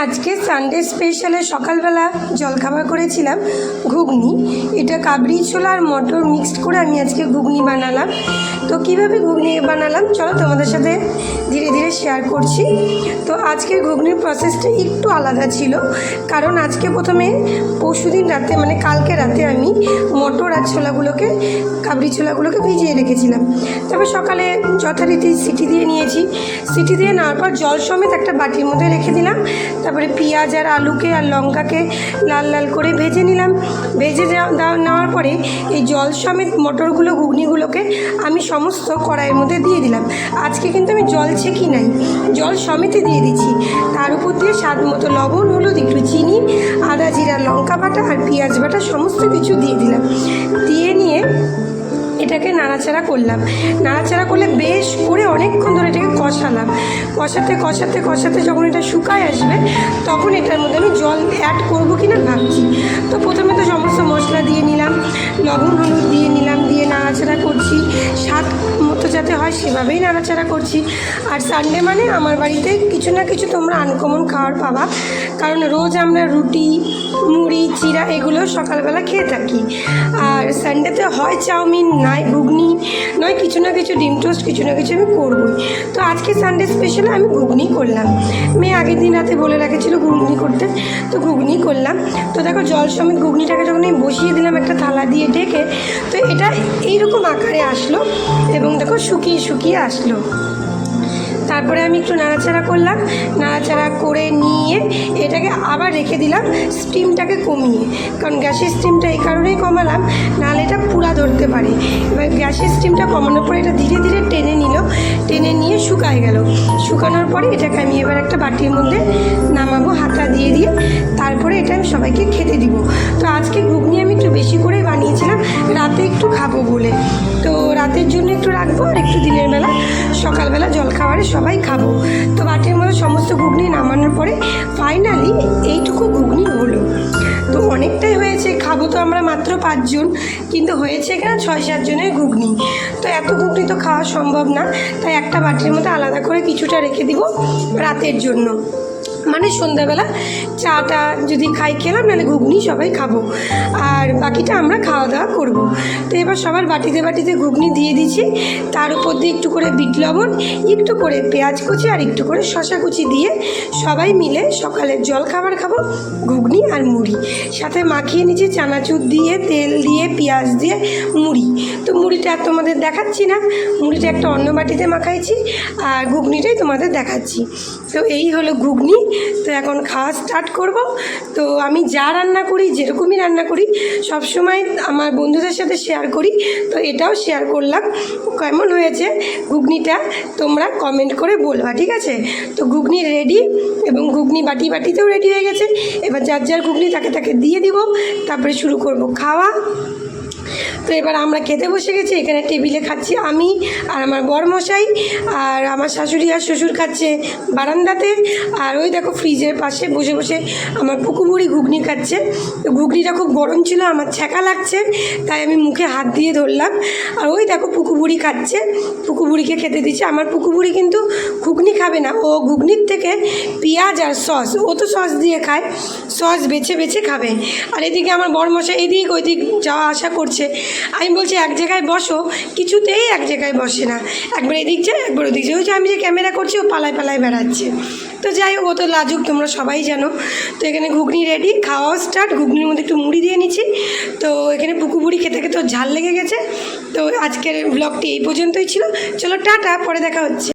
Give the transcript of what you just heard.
আজকে সানডে স্পেশালে সকালবেলা জলখাবার করেছিলাম, ঘুগনি। এটা কাবরি ছোলা আর মটর মিক্সড করে আমি আজকে ঘুগনি বানালাম। তো কীভাবে ঘুগনি বানালাম? চলো তোমাদের সাথে ধীরে ধীরে শেয়ার করছি। তো আজকের ঘুগনির প্রসেসটা একটু আলাদা ছিল। কারণ আজকে প্রথমে পরশুদিন রাতে মানে কালকে রাতে আমি মটর আর ছোলাগুলোকে, কাবরি ছোলাগুলোকে ভিজিয়ে রেখেছিলাম। তারপর সকালে যথারীতি সিটি দিয়ে নিয়েছি। সিটি দিয়ে নেওয়ার পর জল সমেত একটা বাটির মধ্যে রেখে দিলাম। তারপরে পেঁয়াজ আর আলুকে আর লঙ্কাকে লাল লাল করে ভেজে নিলাম। ভেজে নেওয়ার পরে এই জল সমেত মটরগুলো, ঘুগনিগুলোকে আমি সমস্ত কড়াইয়ের মধ্যে দিয়ে দিলাম। আজকে কিন্তু আমি জল ছেঁকি নাই। জল সমেতে দিয়ে দিচ্ছি। তার উপর দিয়ে স্বাদ মতো লবণ, হলুদ, একটু চিনি, আদা, জিরা, লঙ্কা বাটা আর পেঁয়াজ বাটা সমস্ত কিছু দিয়ে দিলাম। দিয়ে এটাকে নাড়াচাড়া করলাম। নাড়াচাড়া করলে বেশ করে অনেকক্ষণ ধরে এটাকে কষালাম। কষাতে কষাতে কষাতে যখন এটা শুকায় আসবে, তখন এটার মধ্যে আমি জল অ্যাড করব কি না ভাবছি। তো প্রথমে তো সমস্ত মশলা দিয়ে নিলাম, লবণ যাতে হয় সেভাবেই নাড়াচাড়া করছি। আর সানডে মানে আমার বাড়িতে কিছু না কিছু তোমরা আনকমন খাওয়ার পাবা। কারণ রোজ আমরা রুটি, মুড়ি চিরা এগুলো সকালবেলা খেয়ে থাকি। আর সানডেতে হয় চাউমিন নয় ঘুগনি, নয় কিছু না কিছু ডিম টোস্ট, কিছু না কিছু আমি করবই। তো আজকে সানডে স্পেশালে আমি ঘুগনি করলাম। মেয়ে আগের দিন রাতে বলে রেখেছিল ঘুগনি করতে, তো ঘুগনি করলাম। তো দেখো জল সমেত ঘুগনিটাকে যখন আমি বসিয়ে দিলাম একটা থালা দিয়ে ঢেকে, তো এটা এইরকম আকারে আসলো। এবং দেখো শুকিয়ে শুকিয়ে আসলো। তারপরে আমি একটু নাড়াচাড়া করলাম, নাড়াচাড়া করে নিয়ে এটাকে আবার রেখে দিলাম স্টিমটাকে কমিয়ে। কারণ গ্যাসের স্টিমটা এই কারণেই কমালাম, নাহলে এটা পুরা ধরতে পারে। এবার গ্যাসের স্টিমটা কমানোর পরে এটা ধীরে ধীরে টেনে নিল, টেনে নিয়ে শুকায় গেল। শুকানোর পরে এটাকে আমি এবার একটা বাটির মধ্যে নামাবো, হাতা দিয়ে দিয়ে। তারপরে এটা আমি সবাইকে খেতে দিব। তো আজকে ঘুগনি আমি একটু বেশি করেই বানিয়েছিলাম রাতের জন্য একটু রাখব আর একটু দিনের বেলা, সকালবেলা জলখাবারে সবাই খাব। তো বাটির মধ্যে সমস্ত ঘুগনি নামানোর পরে ফাইনালি এইটুকু ঘুগনি হলো। তো অনেকটাই হয়েছে, খাব তো আমরা মাত্র পাঁচজন, কিন্তু হয়েছে এখানে ছয় সাতজনের ঘুগনি। তো এত ঘুগনি তো খাওয়া সম্ভব না, তাই একটা বাটির মধ্যে আলাদা করে কিছুটা রেখে দিব রাতের জন্য। মানে সন্ধ্যাবেলা চাটা যদি খাই, খেলাম, নাহলে ঘুগনি সবাই খাব। আর বাকিটা আমরা খাওয়া দাওয়া করব। তো এবার সবার বাটিতে বাটিতে ঘুগনি দিয়ে দিচ্ছি। তার উপর দিয়ে একটু করে বিট লবণ, একটু করে পেঁয়াজ কুচি আর একটু করে শশা কুচি দিয়ে সবাই মিলে সকালে জল খাবার খাব, ঘুগনি আর মুড়ি। সাথে মাখিয়ে নিচ্ছি চানাচুর দিয়ে, তেল দিয়ে, পেঁয়াজ দিয়ে, মুড়ি। তো মুড়িটা আর তোমাদের দেখাচ্ছি না। মুড়িটা একটা অন্য বাটিতে মাখাইছি, আর ঘুগনিটাই তোমাদের দেখাচ্ছি। তো এই হলো ঘুগনি। তো এখন খাওয়া স্টার্ট করব। তো আমি যা রান্না করি, যেরকমই রান্না করি, সব সময় আমার বন্ধুদের সাথে শেয়ার করি। তো এটাও শেয়ার করলাম। কেমন হয়েছে ঘুগনিটা তোমরা কমেন্ট করে বলবা, ঠিক আছে? তো ঘুগনি রেডি এবং ঘুগনি বাটি বাটিতেও রেডি হয়ে গেছে। এবার যার যার ঘুগনি তাকে তাকে দিয়ে দিব। তারপরে শুরু করব খাওয়া। তো এবার আমরা খেতে বসে গেছি, এখানে টেবিলে খাচ্ছি আমি আর আমার বরমশাই আর আমার শাশুড়ি আর শ্বশুর খাচ্ছে বারান্দাতে। আর ওই দেখো ফ্রিজের পাশে বসে বসে আমার পুকুবুড়ি ঘুগনি খাচ্ছে। ঘুগনিটা খুব গরম ছিল, আমার ছ্যাঁকা লাগছে, তাই আমি মুখে হাত দিয়ে ধরলাম। আর ওই দেখো পুকুবুড়ি খাচ্ছে পুকুবুড়িকে খেতে দিচ্ছে। আমার পুকুবুড়ি কিন্তু ঘুগনি খাবে না, ও ঘুগনির থেকে পেঁয়াজ আর সস, ও তো সস দিয়ে খায়, সস বেছে বেছে খাবে। আর এদিকে আমার বড়মশাই এদিক ওইদিক যাওয়া আসা করছে। আমি বলছি, এক জায়গায় বসো। কিছুতেই এক জায়গায় বসে না। একবার এদিক যায়, একবার ওদিক যায়। ওই যে আমি যে ক্যামেরা করছি, ও পালায় পালায় বেড়াচ্ছে। তো যাই হোক, ও তো লাজুক, তোমরা সবাই জানো। তো এখানে ঘুগনি রেডি খাওয়াও স্টার্ট ঘুগনির মধ্যে একটু মুড়ি দিয়ে নিচ্ছি। তো এখানে পুকুপুরি খেতে খেতে ঝাল লেগে গেছে। তো আজকের ব্লগটি এই পর্যন্তই ছিল। চলো, টাটা, পরে দেখা হচ্ছে।